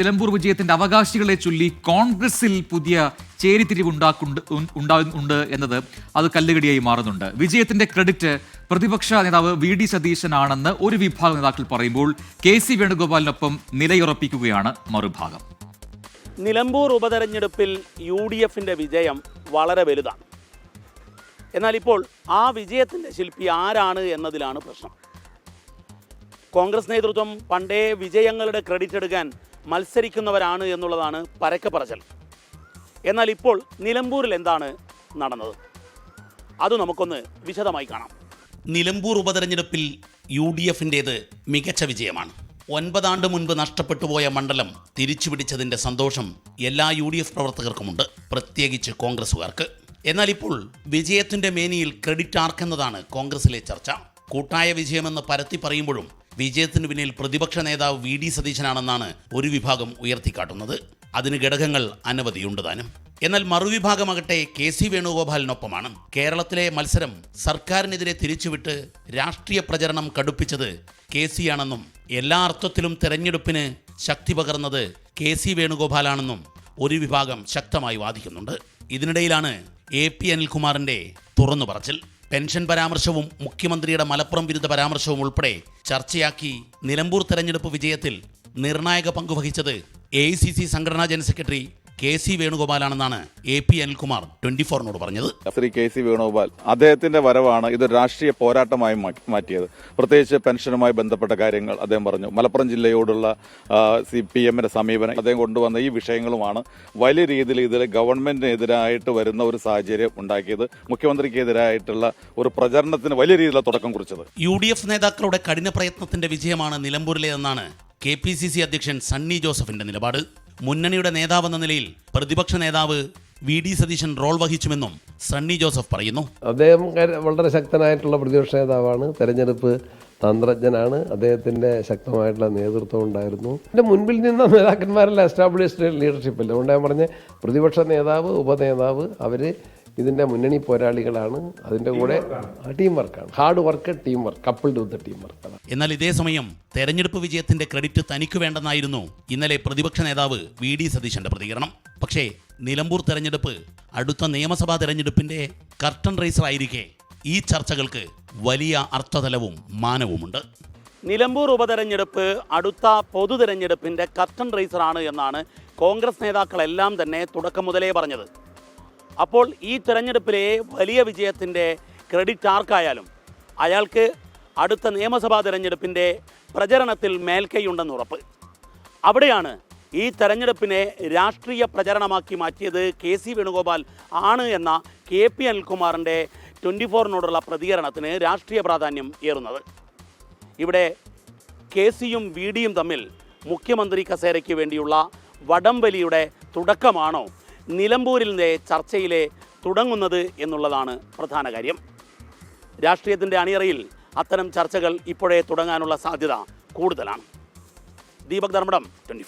നിലമ്പൂർ വിജയത്തിന്റെ അവകാശികളെ ചൊല്ലി കോൺഗ്രസിൽ പുതിയ ചേരിതിരിവുണ്ടാക്കുണ്ട് ഉണ്ടാക്കുണ്ട് എന്നത് അത് കല്ലുകടിയായി മാറുന്നുണ്ട്. വിജയത്തിന്റെ ക്രെഡിറ്റ് പ്രതിപക്ഷ നേതാവ് വി ഡി സതീശനാണെന്ന് ഒരു വിഭാഗം നേതാക്കൾ പറയുമ്പോൾ കെ സി വേണുഗോപാലിനൊപ്പം നിലയുറപ്പിക്കുകയാണ് മറുഭാഗം. നിലമ്പൂർ ഉപതെരഞ്ഞെടുപ്പിൽ യു ഡി എഫിന്റെ വിജയം വളരെ വലുതാണ്. എന്നാൽ ഇപ്പോൾ ആ വിജയത്തിന്റെ ശില്പി ആരാണ് എന്നതിലാണ് പ്രശ്നം. കോൺഗ്രസ് നേതൃത്വം പണ്ടേ വിജയങ്ങളുടെ ക്രെഡിറ്റ് എടുക്കാൻ മത്സരിക്കുന്നവരാണ് എന്നുള്ളതാണ് പരക്കെ പറച്ചൽ. എന്നാൽ ഇപ്പോൾ നിലമ്പൂരിൽ എന്താണ് നടന്നത്? അത് നമുക്കൊന്ന് വിശദമായി കാണാം. നിലമ്പൂർ ഉപതെരഞ്ഞെടുപ്പിൽ യു ഡി എഫിന്റേത് മികച്ച വിജയമാണ്. ഒൻപതാണ്ട് മുൻപ് നഷ്ടപ്പെട്ടു പോയ മണ്ഡലം തിരിച്ചുപിടിച്ചതിന്റെ സന്തോഷം എല്ലാ യു ഡി എഫ് പ്രവർത്തകർക്കുമുണ്ട് പ്രത്യേകിച്ച് കോൺഗ്രസുകാർക്ക് എന്നാൽ ഇപ്പോൾ വിജയത്തിന്റെ മേനിയിൽ ക്രെഡിറ്റ് ആർക്കെന്നതാണ് കോൺഗ്രസിലെ ചർച്ച. കൂട്ടായ വിജയമെന്ന് പരത്തി പറയുമ്പോഴും വിജയത്തിന് പിന്നിൽ പ്രതിപക്ഷ നേതാവ് വി ഡി സതീശനാണെന്നാണ് ഒരു വിഭാഗം ഉയർത്തിക്കാട്ടുന്നത്. അതിന് ഘടകങ്ങൾ അനവധിയുണ്ട് താനും. എന്നാൽ മറുവിഭാഗമാകട്ടെ കെ സി വേണുഗോപാലിനൊപ്പമാണ്. കേരളത്തിലെ മത്സരം സർക്കാരിനെതിരെ തിരിച്ചുവിട്ട് രാഷ്ട്രീയ പ്രചരണം കടുപ്പിച്ചത് കെ സി ആണെന്നും എല്ലാ അർത്ഥത്തിലും തെരഞ്ഞെടുപ്പിന് ശക്തി പകർന്നത് കെ സി വേണുഗോപാലാണെന്നും ഒരു വിഭാഗം ശക്തമായി വാദിക്കുന്നുണ്ട്. ഇതിനിടയിലാണ് എ പി അനിൽകുമാറിന്റെ തുറന്നു പറച്ചിൽ പെൻഷൻ പരാമർശവും മുഖ്യമന്ത്രിയുടെ മലപ്പുറം വിരുദ്ധ പരാമർശവും ഉൾപ്പെടെ ചർച്ചയാക്കി നിലമ്പൂർ തെരഞ്ഞെടുപ്പ് വിജയത്തിൽ നിർണായക പങ്കുവഹിച്ചത് എ ഐ സി സി സംഘടനാ ജനറൽ സെക്രട്ടറി കെ സി വേണുഗോപാലാണെന്നാണ് എ പി അനിൽകുമാർ ട്വന്റി ഫോറിനോട് പറഞ്ഞത്. ശ്രീ കെ സി വേണുഗോപാൽ അദ്ദേഹത്തിന്റെ വരവാണ് ഇത് രാഷ്ട്രീയ പോരാട്ടമായി മാറ്റിയത്. പ്രത്യേകിച്ച് പെൻഷനുമായി ബന്ധപ്പെട്ട കാര്യങ്ങൾ അദ്ദേഹം പറഞ്ഞു. മലപ്പുറം ജില്ലയോടുള്ള സി പി എമ്മിന്റെ സമീപനം അദ്ദേഹം കൊണ്ടുവന്ന ഈ വിഷയങ്ങളുമാണ് വലിയ രീതിയിൽ ഇതിൽ ഗവൺമെന്റിനെതിരായിട്ട് വരുന്ന ഒരു സാഹചര്യം ഉണ്ടാക്കിയത്. മുഖ്യമന്ത്രിക്കെതിരായിട്ടുള്ള ഒരു പ്രചരണത്തിന് വലിയ രീതിയിലുള്ള തുടക്കം കുറിച്ചത്. യു ഡി എഫ് നേതാക്കളുടെ കഠിന പ്രയത്നത്തിന്റെ വിജയമാണ് നിലമ്പൂരിലേതെന്നാണ് കെ പി സി സി അധ്യക്ഷൻ സണ്ണി ജോസഫിന്റെ നിലപാട്. മുന്നണിയുടെ നേതാവെന്ന നിലയിൽ പ്രതിപക്ഷ നേതാവ് വി ഡി സതീശൻ റോൾ വഹിച്ചുമെന്നും സണ്ണി ജോസഫ് പറയുന്നു. അദ്ദേഹം വളരെ ശക്തനായിട്ടുള്ള പ്രതിപക്ഷ നേതാവാണ് തെരഞ്ഞെടുപ്പ് തന്ത്രജ്ഞനാണ്. അദ്ദേഹത്തിന്റെ ശക്തമായിട്ടുള്ള നേതൃത്വം ഉണ്ടായിരുന്നു. എന്റെ മുൻപിൽ നിന്ന നേതാക്കന്മാരെല്ലാം എസ്റ്റാബ്ലിഷ്ഡ് ലീഡർഷിപ്പ് അതുകൊണ്ട് ഞാൻ പറഞ്ഞ പ്രതിപക്ഷ നേതാവ് ഉപനേതാവ് അവർ ഇതിന്റെ മുന്നണി പോരാളികളാണ്. അതിന്റെ കൂടെ ടീം വർക്കാണ് hard work team work coupled with team work എന്നാൽ ഇതേ സമയം തെരഞ്ഞെടുപ്പ് വിജയത്തിന്റെ ക്രെഡിറ്റ് തനിക്ക് വേണ്ടെന്നായിരുന്നു ഇന്നലെ പ്രതിപക്ഷ നേതാവ് വി ഡി സതീശന്റെ പ്രതികരണം. പക്ഷേ നിലമ്പൂർ തെരഞ്ഞെടുപ്പ് അടുത്ത നിയമസഭാ തെരഞ്ഞെടുപ്പിന്റെ കർട്ടൺ റേസർ ആയിരിക്കെ ഈ ചർച്ചകൾക്ക് വലിയ അർത്ഥതലവും മാനവുമുണ്ട്. നിലമ്പൂർ ഉപതെരഞ്ഞെടുപ്പ് അടുത്ത പൊതു തെരഞ്ഞെടുപ്പിന്റെ കർട്ടൻ റേസറാണ് എന്നാണ് കോൺഗ്രസ് നേതാക്കളെല്ലാം തന്നെ തുടക്കം മുതലേ പറഞ്ഞത്. അപ്പോൾ ഈ തെരഞ്ഞെടുപ്പിലെ വലിയ വിജയത്തിന്റെ ക്രെഡിറ്റ് ആർക്കായാലും അയാൾക്ക് അടുത്ത നിയമസഭാ തെരഞ്ഞെടുപ്പിന്റെ പ്രചരണത്തിൽ മേൽക്കൈയുണ്ടെന്ന് ഉറപ്പ്. അവിടെയാണ് ഈ തെരഞ്ഞെടുപ്പിനെ രാഷ്ട്രീയ പ്രചരണമാക്കി മാറ്റിയത് കെ സി വേണുഗോപാൽ ആണ് എന്ന കെ പി അനിൽകുമാറിന്റെ ട്വന്റി ഫോറിനോടുള്ള പ്രതികരണത്തിന് രാഷ്ട്രീയ പ്രാധാന്യം ഏറുന്നത്. ഇവിടെ കെ സിയും വി ഡിയും തമ്മിൽ മുഖ്യമന്ത്രി കസേരയ്ക്ക് വേണ്ടിയുള്ള വടംവലിയുടെ തുടക്കമാണോ നിലമ്പൂരിലെ ചർച്ചയിലെ തുടങ്ങുന്നത് എന്നുള്ളതാണ് പ്രധാന കാര്യം. രാഷ്ട്രീയത്തിന്റെ അണിയറയിൽ അത്തരം ചർച്ചകൾ ഇപ്പോഴേ തുടങ്ങാനുള്ള സാധ്യത കൂടുതലാണ്. ദീപക് ധർമ്മടം ട്വന്റി